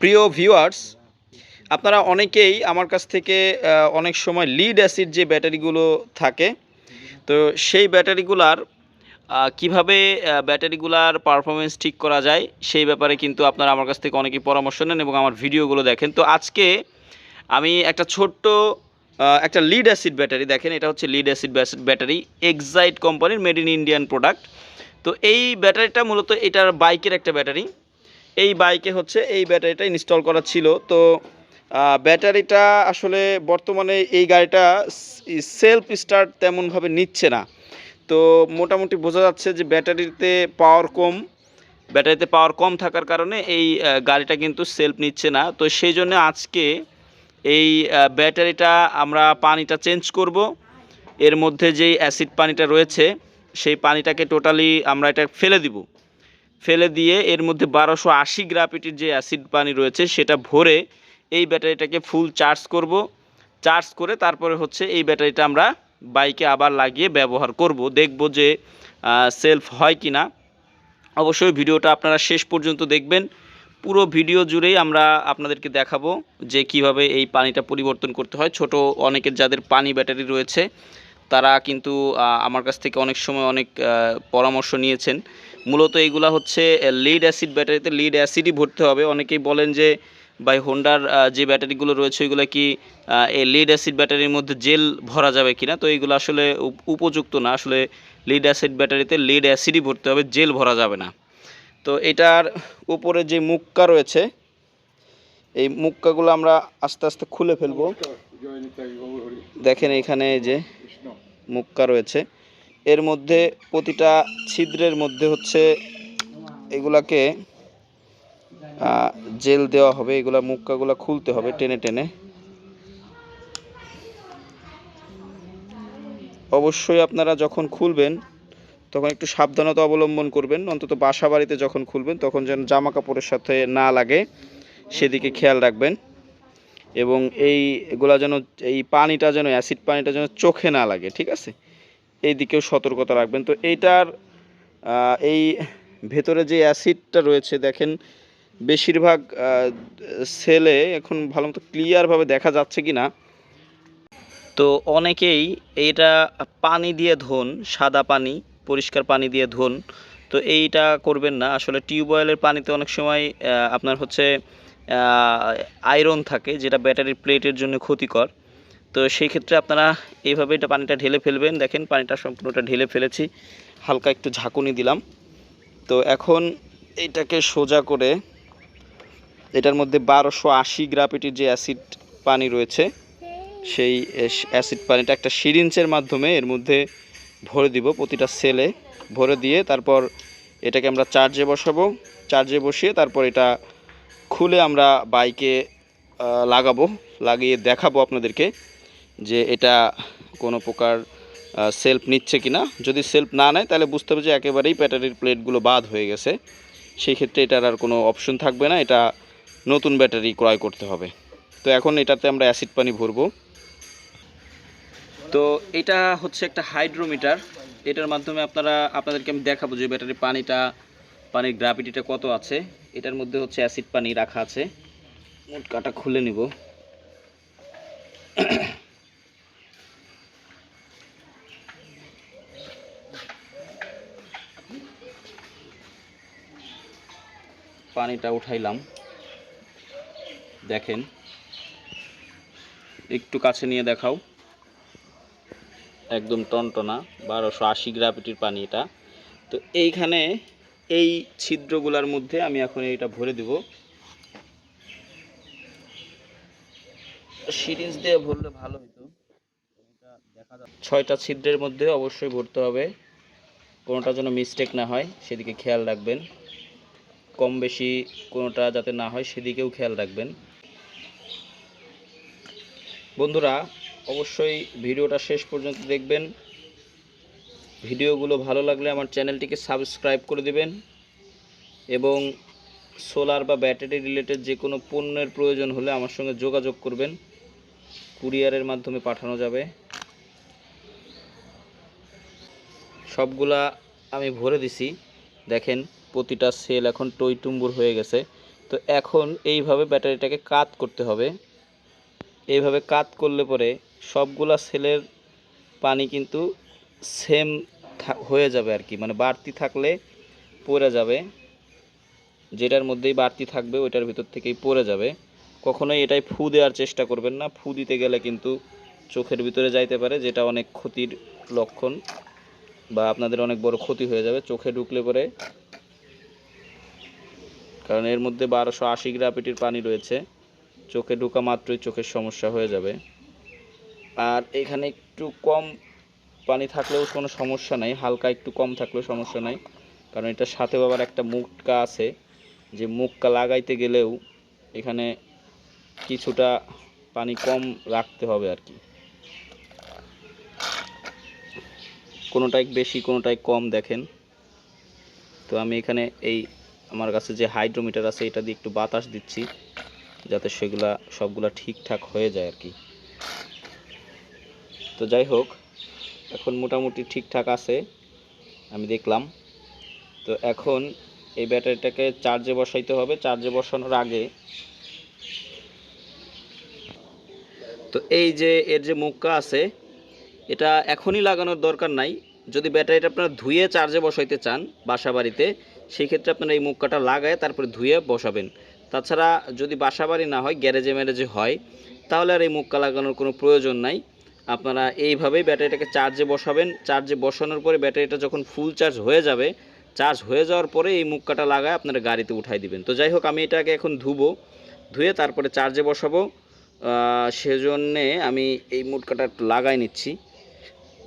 প্রিয় ভিউয়ার্স আপনারা অনেকেই আমার কাছ থেকে অনেক সময় লিড অ্যাসিড যে ব্যাটারিগুলো থাকে, তো সেই ব্যাটারিগুলার কীভাবে ব্যাটারিগুলার পারফরমেন্স ঠিক করা যায়, সেই ব্যাপারে কিন্তু আপনারা আমার কাছ থেকে অনেকেই পরামর্শ নেন এবং আমার ভিডিওগুলো দেখেন। তো আজকে আমি একটা ছোট্ট একটা লিড অ্যাসিড ব্যাটারি দেখেন, এটা হচ্ছে লিড অ্যাসিড ব্যাটারি এক্সাইট কোম্পানির মেড ইন ইন্ডিয়ান প্রোডাক্ট তো এই ব্যাটারিটা মূলত এটার বাইকের একটা ব্যাটারি। এই বাইকে হচ্ছে এই ব্যাটারিটা ইনস্টল করা ছিল। তো ব্যাটারিটা আসলে বর্তমানে এই গাড়িটা সেলফ স্টার্ট তেমনভাবে নিচ্ছে না। তো, মোটামুটি বোঝা যাচ্ছে যে ব্যাটারিতে পাওয়ার কম, ব্যাটারিতে পাওয়ার কম থাকার কারণে এই গাড়িটা কিন্তু সেলফ নিচ্ছে না। তো সেই জন্য আজকে এই ব্যাটারিটা আমরা পানিটা চেঞ্জ করব। এর মধ্যে যেই অ্যাসিড পানিটা রয়েছে, সেই পানিটাকে টোটালি আমরা এটা ফেলে দিব। ফেলে দিয়ে এর মধ্যে বারোশো আশি গ্রাফিটির যে অ্যাসিড পানি রয়েছে সেটা ভরে এই ব্যাটারিটাকে ফুল চার্জ করব। চার্জ করে তারপরে হচ্ছে এই ব্যাটারিটা আমরা বাইকে আবার লাগিয়ে ব্যবহার করব। দেখব যে সেলফ হয় কি না অবশ্যই ভিডিওটা আপনারা শেষ পর্যন্ত দেখবেন। পুরো ভিডিও জুড়েই আমরা আপনাদেরকে দেখাবো যে কীভাবে এই পানিটা পরিবর্তন করতে হয়। ছোট অনেকের যাদের পানি ব্যাটারি রয়েছে, তারা কিন্তু আমার কাছ থেকে অনেক সময় অনেক পরামর্শ নিয়েছেন। মূলত এইগুলা হচ্ছে লিড অ্যাসিড ব্যাটারিতে লিড অ্যাসিডই ভরতে হবে। অনেকেই বলেন যে বাই হোন্ডার যে ব্যাটারিগুলো রয়েছে ওইগুলো কি এই লিড অ্যাসিড ব্যাটারির মধ্যে জেল ভরা যাবে কিনা? তো এইগুলো আসলে উপ- উপযুক্ত না। আসলে লিড অ্যাসিড ব্যাটারিতে লিড অ্যাসিডই ভরতে হবে জেল ভরা যাবে না। তো এটার উপরে যে মুক্কা রয়েছে এই মুক্কাগুলো আমরা আস্তে আস্তে খুলে ফেলব। দেখেন এখানে যে মুক্কা রয়েছে। এর মধ্যে প্রতিটা ছিদ্রের মধ্যে হচ্ছে এগুলাকে জেল দেওয়া হবে, এগুলা মুক্কাগুলা খুলতে হবে টেনে টেনে। অবশ্যই আপনারা যখন খুলবেন, তখন একটু সাবধানতা অবলম্বন করবেন, অন্তত বাসা বাড়িতে যখন খুলবেন, তখন যেন জামা কাপড়ের সাথে না লাগে, সেদিকে খেয়াল রাখবেন। এবং এই এগুলা যেন, এই পানিটা যেন, অ্যাসিড পানিটা যেন চোখে না লাগে, ঠিক আছে? এই দিকেও সতর্কতা রাখবেন। তো এইটার এই ভেতরে যে অ্যাসিডটা রয়েছে, দেখেন বেশিরভাগ সেলে এখন ভালো মতো ক্লিয়ারভাবে দেখা যাচ্ছে কি না তো অনেকেই এইটা পানি দিয়ে ধোন, সাদা পানি, পরিষ্কার পানি দিয়ে ধোন। তো এইটা করবেন না। আসলে টিউবওয়েলের পানিতে অনেক সময় আপনার হচ্ছে আয়রন থাকে, যেটা ব্যাটারির প্লেটের জন্য ক্ষতিকর। তো সেই ক্ষেত্রে আপনারা এইভাবে এটা পানিটা ঢেলে ফেলবেন। দেখেন, পানিটা সম্পূর্ণটা ঢেলে ফেলেছি। হালকা একটু ঝাঁকুনি দিলাম। তো এখন এইটাকে সোজা করে এটার মধ্যে বারোশো আশি গ্রাফিটির যে অ্যাসিড পানি রয়েছে, সেই অ্যাসিড পানিটা একটা সিরিঞ্চের মাধ্যমে এর মধ্যে ভরে দিব প্রতিটা সেলে। ভরে দিয়ে তারপর এটাকে আমরা চার্জে বসাবো। চার্জে বসিয়ে তারপর এটা খুলে আমরা বাইকে লাগাবো, লাগিয়ে দেখাবো আপনাদেরকে। যে এটা কোনো প্রকার সেলফ নিচ্ছে কি না যদি সেলফ না নেয়, তাহলে বুঝতে হবে যে একেবারেই ব্যাটারির প্লেটগুলো বাদ হয়ে গেছে। সেই ক্ষেত্রে এটার আর কোনো অপশন থাকবে না, এটা নতুন ব্যাটারি ক্রয় করতে হবে। তো এখন এটাতে আমরা অ্যাসিড পানি ভরবো। তো এটা হচ্ছে একটা হাইড্রোমিটার এটার মাধ্যমে আপনারা, আপনাদেরকে আমি দেখাবো যে ব্যাটারির পানিটা, পানির গ্রাভিটিটা কত আছে। এটার মধ্যে হচ্ছে অ্যাসিড পানি রাখা আছে। মোটকাটা খুলে নিব। পানিটা উঠাইলাম। দেখেন। একটু কাছে নিয়ে দেখাও। একদম টনটনা, বারোশো আশি গ্রাভিটির পানি এটা। তো এইখানে এই ছিদ্রগুলোর মধ্যে আমি এখন এইটা ভরে দেব। সিরিঞ্জ দিয়ে ভরলে ভালো হতো ছয়টা ছিদ্রের মধ্যে অবশ্যই ভরতে হবে। কোনোটা যেন মিস্টেক না হয়, সেদিকে খেয়াল রাখবেন। কম বেশি কোনোটা যাতে না হয় সেদিকেও খেয়াল রাখবেন। বন্ধুরা, অবশ্যই ভিডিওটা শেষ পর্যন্ত দেখবেন। ভিডিওগুলো ভালো লাগলে আমার চ্যানেলটিকে সাবস্ক্রাইব করে দেবেন এবং সোলার বা ব্যাটারি রিলেটেড যে কোনো পণ্যের প্রয়োজন হলে আমার সঙ্গে যোগাযোগ করবেন। কুরিয়ারের মাধ্যমে পাঠানো যাবে। সবগুলা আমি ভরে দিছি। দেখেন প্রতিটা সেল এখন টইটুম্বুর হয়ে গেছে। তো এখন এইভাবে ব্যাটারিটাকে কাত করতে হবে। এইভাবে কাত করলে পরে সবগুলা সেলের পানি কিন্তু সেম হয়ে যাবে আর কি। মানে বাড়তি থাকলে পড়ে যাবে। যেটার মধ্যেই বাড়তি থাকবে ওইটার ভিতর থেকেই পড়ে যাবে। কখনোই এটাই ফু দেওয়ার চেষ্টা করবেন না। ফু দিতে গেলে কিন্তু চোখের ভিতরে যাইতে পারে, যেটা অনেক ক্ষতির লক্ষণ বা আপনাদের অনেক বড় ক্ষতি হয়ে যাবে। চোখে ঢুকলে পরে কারণ এর মধ্যে বারোশো আশি গ্রাভিটির পানি রয়েছে। চোখে ঢোকা মাত্রই চোখের সমস্যা হয়ে যাবে। আর এখানে একটু কম পানি থাকলেও কোনো সমস্যা নাই, হালকা একটু কম থাকলেও সমস্যা নাই। কারণ এটার সাথে আবার একটা মুখকা আছে, যে মুখকা লাগাইতে গেলেও এখানে কিছুটা পানি কম রাখতে হবে আর কি। কোনোটাই বেশি, কোনোটাই কম দেখেন। তো আমি এখানে এই আমার কাছে যে হাইড্রোমিটার আছে, এটা দিয়ে একটু বাতাস দিচ্ছি, যাতে সেগুলা, সবগুলা ঠিকঠাক হয়ে যায় আর কি। তো যাই হোক, এখন মোটামুটি ঠিকঠাক আছে, আমি দেখলাম। তো এখন এই ব্যাটারিটাকে চার্জে বসাইতে হবে। চার্জে বসানোর আগে তো এই যে, এর যে মুখটা আছে, এটা এখনই লাগানোর দরকার নাই। যদি ব্যাটারিটা আপনারা ধুয়ে চার্জে বসাইতে চান বাসা বাড়িতে সেই ক্ষেত্রে আপনারা এই মুখকাটা লাগায় তারপরে ধুয়ে বসাবেন। তাছাড়া যদি বাসা বাড়ি না হয়, গ্যারেজে ম্যারেজে হয়, তাহলে আর এই মুখকা লাগানোর কোনো প্রয়োজন নাই। আপনারা এইভাবেই ব্যাটারিটাকে চার্জে বসাবেন। চার্জে বসানোর পরে ব্যাটারিটা যখন ফুল চার্জ হয়ে যাবে চার্জ হয়ে যাওয়ার পরে এই মুখকাটা লাগায় আপনারা গাড়িতে উঠাই দিবেন। তো যাই হোক, আমি এটাকে এখন ধুবো, ধুয়ে তারপরে চার্জে বসাবো। সেজন্যে আমি এই মুটকাটা লাগাই নিচ্ছি।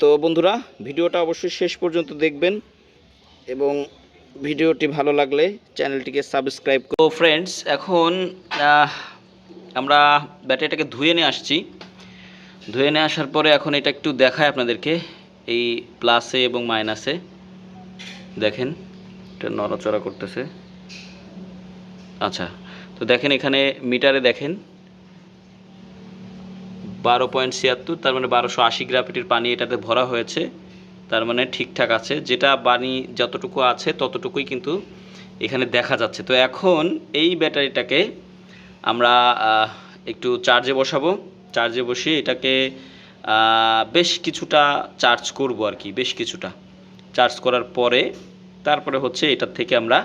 তো বন্ধুরা, ভিডিওটা অবশ্যই শেষ পর্যন্ত দেখবেন এবং ভিডিওটি ভালো লাগলে চ্যানেলটিকে সাবস্ক্রাইব তো ফ্রেন্ডস এখন আমরা ব্যাটারিটাকে ধুয়ে নিয়ে আসছি। ধুয়ে নিয়ে আসার পরে এখন এটা একটু দেখায় আপনাদেরকে, এই প্লাসে এবং মাইনাসে দেখেন, এটা নড়াচড়া করতেছে। আচ্ছা তো দেখেন এখানে মিটারে দেখেন। বারো পয়েন্ট ছিয়াত্তর, তার মানে বারোশো আশি গ্রাফিটির পানি এটাতে ভরা হয়েছে। তার মানে ঠিকঠাক আছে। যেটা পানি যতটুকু আছে, ততটুকুই কিন্তু এখানে দেখা যাচ্ছে। তো এখন এই ব্যাটারিটাকে আমরা একটু চার্জে বসাবো। চার্জে বসিয়ে এটাকে বেশ কিছুটা চার্জ করব আর কি, বেশ কিছুটা। চার্জ করার পরে, তারপরে হচ্ছে এটার থেকে আমরা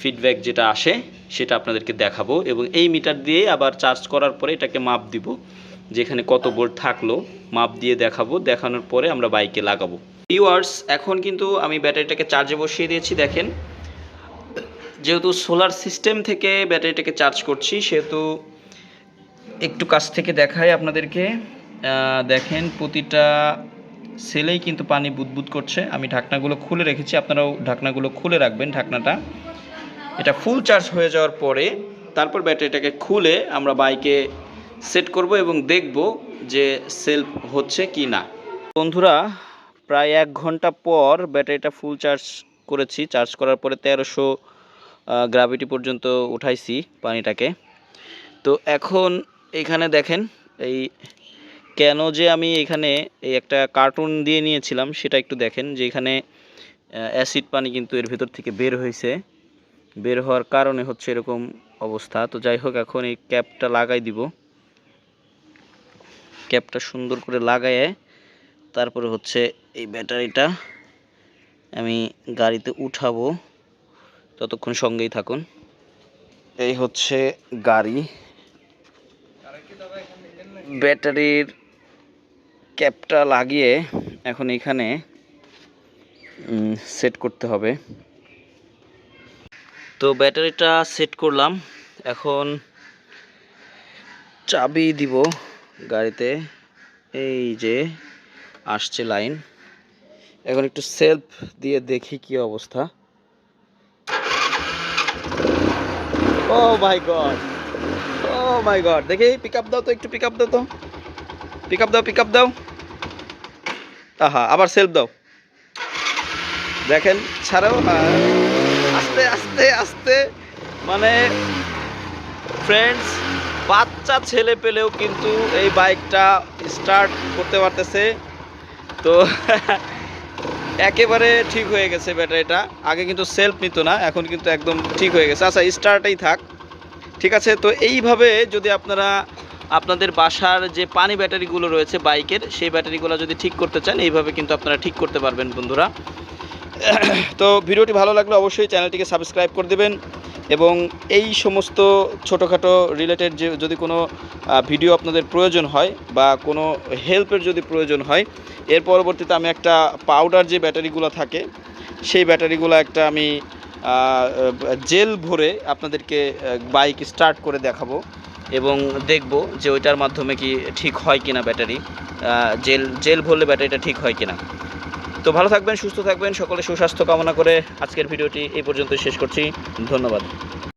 ফিডব্যাক যেটা আসে, সেটা আপনাদেরকে দেখাবো এবং এই মিটার দিয়ে আবার চার্জ করার পরে এটাকে মাপ দিব, যেখানে কত ভোল্ট থাকল, মাপ দিয়ে দেখাবো। দেখানোর পরে আমরা বাইকে লাগাবো। ভিউয়ার্স এখন কিন্তু আমি ব্যাটারিটাকে চার্জে বসিয়ে দিয়েছি, দেখেন। যেহেতু সোলার সিস্টেম থেকে ব্যাটারিটাকে চার্জ করছি, সেহেতু একটু কাছ থেকে দেখাই আপনাদেরকে। দেখেন, প্রতিটা সেলেই কিন্তু পানি বুদবুদ করছে। আমি ঢাকনাগুলো খুলে রেখেছি, আপনারাও ঢাকনাগুলো খুলে রাখবেন ঢাকনাটা। এটা ফুল চার্জ হয়ে যাওয়ার পরে তারপর ব্যাটারিটাকে খুলে আমরা বাইকে সেট করব এবং দেখব যে সেলফ হচ্ছে কি না বন্ধুরা প্রায় এক ঘণ্টা পর ব্যাটারিটা ফুল চার্জ করেছি। চার্জ করার পরে তেরোশো গ্রাভিটি পর্যন্ত উঠাইছি পানিটাকে। তো এখন এখানে দেখেন এই কেন যে আমি এখানে এই একটা কার্টুন দিয়ে নিয়েছিলাম সেটা একটু দেখেন যে এখানে অ্যাসিড পানি কিন্তু এর ভেতর থেকে বের হয়েছে। বের হওয়ার কারণে হচ্ছে এরকম অবস্থা। তো যাই হোক, এখন এই ক্যাপটা লাগাই দিব। ক্যাপটা সুন্দর করে লাগায়ে তারপরে হচ্ছে এই ব্যাটারিটা আমি গাড়িতে উঠাবো। ততক্ষণ সঙ্গেই থাকুন। এই হচ্ছে গাড়ি। ব্যাটারির ক্যাপটা লাগিয়ে এখন এখানে সেট করতে হবে। তো ব্যাটারিটা সেট করলাম। এখন চাবি দিব গাড়িতে। এই যে আসছে লাইন। এখন একটু সেলফ দিয়ে দেখি কি অবস্থা। Oh my God, oh my God. দেখি পিক আপ দাও তো, একটু পিক আপ দাও তো। পিক আপ দাও পিক আপ দাও। আহা, আবার সেলফ দাও। দেখেন, ছাড়াও। আস্তে আস্তে আস্তে মানে ফ্রেন্ডস বাচ্চা, ছেলে পেলেও কিন্তু এই বাইকটা স্টার্ট করতে পারতেছে। তো একেবারে ঠিক হয়ে গেছে ব্যাটারিটা। আগে কিন্তু সেলফ নিত না, এখন কিন্তু একদম ঠিক হয়ে গেছে। আচ্ছা স্টার্টেই থাক। ঠিক আছে, তো এইভাবে যদি আপনারা আপনাদের বাসার যে পানি ব্যাটারিগুলো রয়েছে বাইকের, সেই ব্যাটারিগুলো যদি ঠিক করতে চান, এইভাবে কিন্তু আপনারা ঠিক করতে পারবেন বন্ধুরা। তো ভিডিওটি ভালো লাগলে অবশ্যই চ্যানেলটিকে সাবস্ক্রাইব করে দেবেন। এবং এই সমস্ত ছোটোখাটো রিলেটেড যে যদি কোনো ভিডিও আপনাদের প্রয়োজন হয় বা কোনো হেল্পের যদি প্রয়োজন হয়, এর পরবর্তীতে আমি একটা পাউডার যে ব্যাটারিগুলো থাকে, সেই ব্যাটারিগুলো একটা আমি জেল ভরে আপনাদেরকে বাইক স্টার্ট করে দেখাবো এবং দেখব যে ওইটার মাধ্যমে কি ঠিক হয় কিনা ব্যাটারি জেল জেল ভরলে ব্যাটারিটা ঠিক হয় কিনা। তো ভালো থাকবেন, সুস্থ থাকবেন, সকলে সুস্বাস্থ্য কামনা করে আজকের ভিডিওটি এই পর্যন্ত শেষ করছি। ধন্যবাদ।